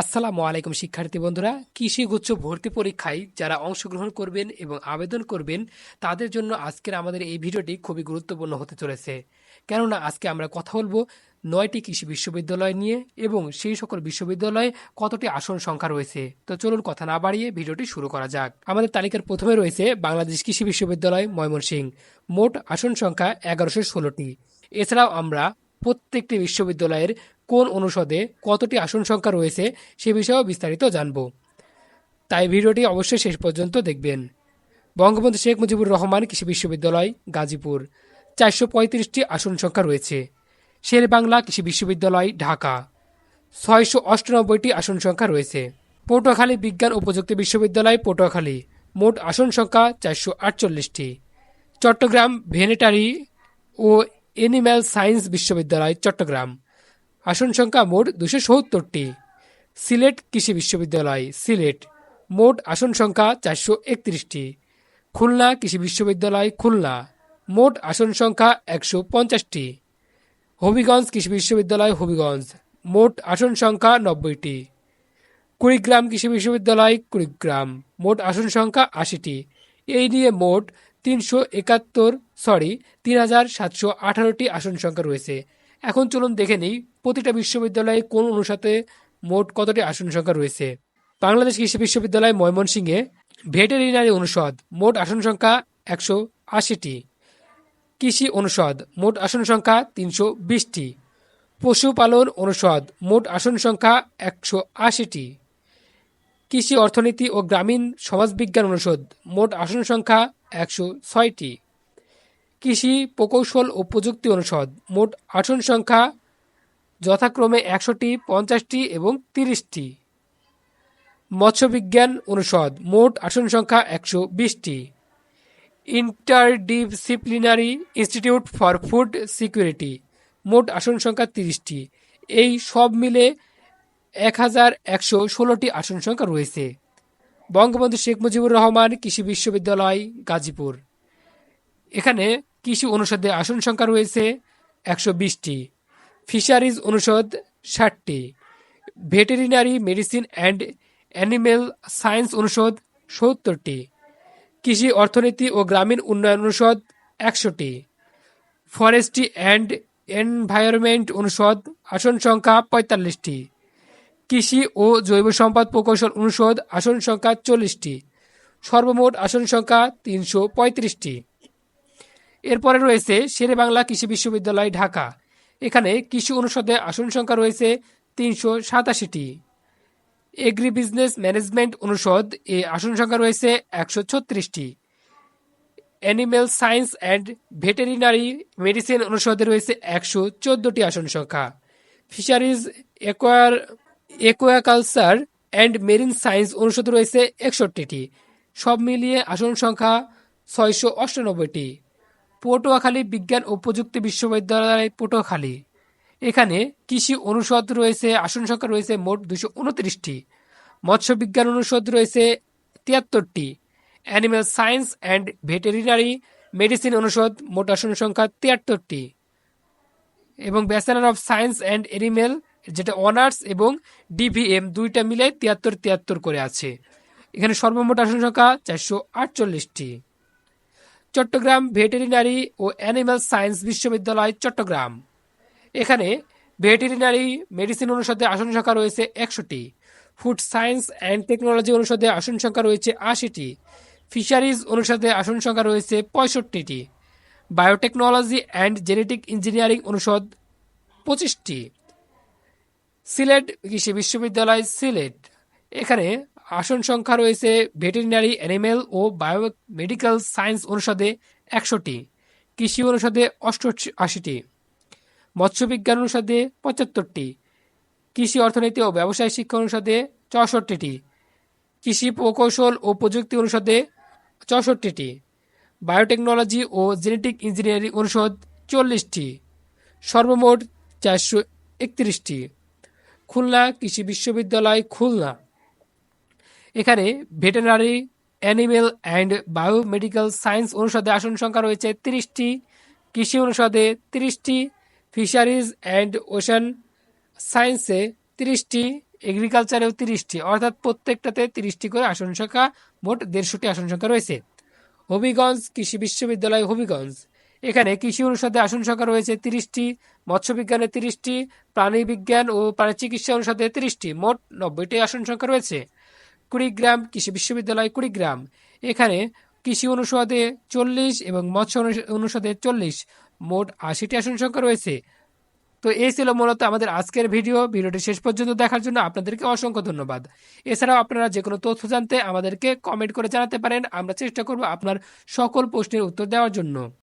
আসসালামু আলাইকুম, শিক্ষার্থী বন্ধুরা। কৃষি গুচ্ছ ভর্তি পরীক্ষায় যারা অংশগ্রহণ করবেন এবং আবেদন করবেন, তাদের জন্য আজকের আমাদের এই ভিডিওটি খুবই গুরুত্বপূর্ণ হতে চলেছে। কেননা, আজকে আমরা কথা বলব নয়টি কৃষি বিশ্ববিদ্যালয় নিয়ে এবং সেই সকল বিশ্ববিদ্যালয়ে কতটি আসন সংখ্যা রয়েছে। তো চলুন কথা না বাড়িয়ে ভিডিওটি শুরু করা যাক। আমাদের তালিকার প্রথমে রয়েছে বাংলাদেশ কৃষি বিশ্ববিদ্যালয় ময়মনসিংহ। মোট আসন সংখ্যা এগারোশো ষোলোটি। এছাড়াও আমরা প্রত্যেকটি বিশ্ববিদ্যালয়ের কোন অনুষদে কতটি আসন সংখ্যা রয়েছে সে বিষয়েও বিস্তারিত জানব। তাই ভিডিওটি অবশ্যই শেষ পর্যন্ত দেখবেন। বঙ্গবন্ধু শেখ মুজিবুর রহমান কৃষি বিশ্ববিদ্যালয়, গাজীপুর। চারশো পঁয়ত্রিশটি আসন সংখ্যা রয়েছে। শের বাংলা কৃষি বিশ্ববিদ্যালয়, ঢাকা। ছয়শো অষ্টানব্বইটি আসন সংখ্যা রয়েছে। পটুয়াখালী বিজ্ঞান ও প্রযুক্তি বিশ্ববিদ্যালয়, পটুয়াখালী। মোট আসন সংখ্যা চারশো আটচল্লিশটি। চট্টগ্রাম ভেনেটারি ও এনিম্যাল সায়েন্স বিশ্ববিদ্যালয়, চট্টগ্রাম। আসন সংখ্যা মোট দুশো সত্তরটি। সিলেট কৃষি বিশ্ববিদ্যালয়, সিলেট, মোট আসন সংখ্যা চারশো একত্রিশটি। খুলনা কৃষি বিশ্ববিদ্যালয়, খুলনা, মোট আসন সংখ্যা একশো পঞ্চাশটি। হবিগঞ্জ কৃষি বিশ্ববিদ্যালয়, হবিগঞ্জ, মোট আসন সংখ্যা নব্বইটি। কুড়িগ্রাম কৃষি বিশ্ববিদ্যালয়, কুড়িগ্রাম, মোট আসন সংখ্যা আশিটি। এই নিয়ে মোট তিনশো একাত্তর, সরি, তিন হাজার সাতশো আঠারোটি আসন সংখ্যা রয়েছে। এখন চলুন দেখে নিই প্রতিটা বিশ্ববিদ্যালয়ে কোন অনুসাতে মোট কতটি আসন সংখ্যা রয়েছে। বাংলাদেশ কৃষি বিশ্ববিদ্যালয় ময়মনসিংহে ভেটেরিনারি অনুষদ মোট আসন সংখ্যা একশো আশিটি। কৃষি অনুষদ মোট আসন সংখ্যা তিনশো বিশটি। পশুপালন অনুষদ মোট আসন সংখ্যা একশো আশিটি। কৃষি অর্থনীতি ও গ্রামীণ সমাজবিজ্ঞান অনুষদ মোট আসন সংখ্যা একশো ছয়টি। কৃষি প্রকৌশল ও প্রযুক্তি অনুষদ। মোট আসন সংখ্যা যথাক্রমে একশোটি পঞ্চাশটি এবং তিরিশটি। মৎস্যবিজ্ঞান অনুষদ, মোট আসন সংখ্যা একশো বিশটি। Interdisciplinary institute for food security, মোট আসন সংখ্যা তিরিশটি। এই সব মিলে এক হাজার একশো ষোলোটি আসন সংখ্যা রয়েছে। বঙ্গবন্ধু শেখ মুজিবুর রহমান কৃষি বিশ্ববিদ্যালয় গাজীপুর। এখানে কৃষি অনুষদে আসন সংখ্যা রয়েছে একশো বিশটি। ফিশারিজ অনুষদ ষাটটি। Veterinary medicine and animal science অনুষদ সত্তরটি। কৃষি অর্থনীতি ও গ্রামীণ উন্নয়ন অনুষদ একশোটি। ফরেস্ট্রি অ্যান্ড এনভায়রনমেন্ট অনুষদ আসন সংখ্যা পঁয়তাল্লিশটি। কৃষি ও জৈব সম্পদ প্রকৌশল অনুষদ আসন সংখ্যা চল্লিশটি। সর্বমোট আসন সংখ্যা তিনশো পঁয়ত্রিশটি। এরপরে রয়েছে শেরে বাংলা কৃষি বিশ্ববিদ্যালয়, ঢাকা। এখানে কৃষি অনুষদে আসন সংখ্যা রয়েছে তিনশো সাতাশিটি। এগ্রি বিজনেস ম্যানেজমেন্ট অনুষদ এ আসন সংখ্যা রয়েছে একশো ছত্রিশটি। Animal science and veterinary medicine অনুষদে রয়েছে একশো চোদ্দোটি আসন সংখ্যা। Fisheries, aqua, aquaculture and marine science অনুষদে রয়েছে একষট্টিটি। সব মিলিয়ে আসন সংখ্যা ছয়শো অষ্টানব্বইটি। পটুয়াখালী বিজ্ঞান ও প্রযুক্তি বিশ্ববিদ্যালয় পটুয়াখালী। এখানে কৃষি অনুষদ রয়েছে, আসন সংখ্যা রয়েছে মোট দুশো উনত্রিশটি। মৎস্য বিজ্ঞান অনুষদ রয়েছে তিয়াত্তরটি। Animal science and veterinary medicine অনুষদ মোট আসন সংখ্যা তিয়াত্তরটি। এবং bachelor of science and animal যেটা অনার্স এবং ডিভিএম, দুইটা মিলে তিয়াত্তর তিয়াত্তর করে আছে। এখানে সর্বমোট আসন সংখ্যা চারশো আটচল্লিশটি। চট্টগ্রাম ভেটেরিনারি ও অ্যানিম্যাল সায়েন্স বিশ্ববিদ্যালয়, চট্টগ্রাম। এখানে ভেটেরিনারি মেডিসিন অনুষদে আসন সংখ্যা রয়েছে একশোটি ফুড সায়েন্স অ্যান্ড টেকনোলজি অনুষদে আসন সংখ্যা রয়েছে আশিটি। ফিশারিজ অনুষদে আসন সংখ্যা রয়েছে পঁয়ষট্টিটি। বায়োটেকনোলজি অ্যান্ড জেনেটিক ইঞ্জিনিয়ারিং অনুষদ পঁচিশটি। সিলেট কৃষি বিশ্ববিদ্যালয়, সিলেট। এখানে আসন সংখ্যা রয়েছে ভেটেরিনারি অ্যানিমেল ও বায়োমেডিক্যাল সায়েন্স অনুষদে একশোটি, কৃষি অনুষদে অষ্টআশিটি, মৎস্যবিজ্ঞান অনুষদে পঁচাত্তরটি, কৃষি অর্থনীতি ও ব্যবসায় শিক্ষা অনুষদে চৌষট্টিটি, কৃষি প্রকৌশল ও প্রযুক্তি অনুষদে চৌষট্টিটি, বায়োটেকনোলজি ও জেনেটিক ইঞ্জিনিয়ারিং অনুষদ চল্লিশটি, সর্বমোট চারশো একত্রিশটি। খুলনা কৃষি বিশ্ববিদ্যালয় খুলনা। এখানে veterinary, animal and biomedical science অনুষদে আসন সংখ্যা রয়েছে তিরিশটি, কৃষি অনুষদে তিরিশটি, ফিশারিজ অ্যান্ড ওশান সায়েন্সে তিরিশটি, এগ্রিকালচারেও তিরিশটি, অর্থাৎ প্রত্যেকটাতে তিরিশটি করে আসন সংখ্যা, মোট দেড়শোটি আসন সংখ্যা রয়েছে। হবিগঞ্জ কৃষি বিশ্ববিদ্যালয়, হবিগঞ্জ। এখানে কৃষি অনুষদে আসন সংখ্যা রয়েছে তিরিশটি, মৎস্যবিজ্ঞানে তিরিশটি প্রাণী বিজ্ঞান ও প্রাণী চিকিৎসা অনুষদে তিরিশটি, মোট নব্বইটি আসন সংখ্যা রয়েছে। কুড়িগ্রাম, কৃষি বিশ্ববিদ্যালয় কুড়িগ্রাম। এখানে কৃষি অনুষদে চল্লিশ এবং মৎস্য অনু- অনুষদে চল্লিশ। মোট আশিটি আসন সংখ্যা রয়েছে। তো এই ছিল মূলত আমাদের আজকের ভিডিও। ভিডিওটি শেষ পর্যন্ত দেখার জন্য আপনাদেরকে অসংখ্য ধন্যবাদ। এছাড়াও আপনারা যে কোনো তথ্য জানতে আমাদেরকে কমেন্ট করে জানাতে পারেন। আমরা চেষ্টা করব আপনার সকল প্রশ্নের উত্তর দেওয়ার জন্য।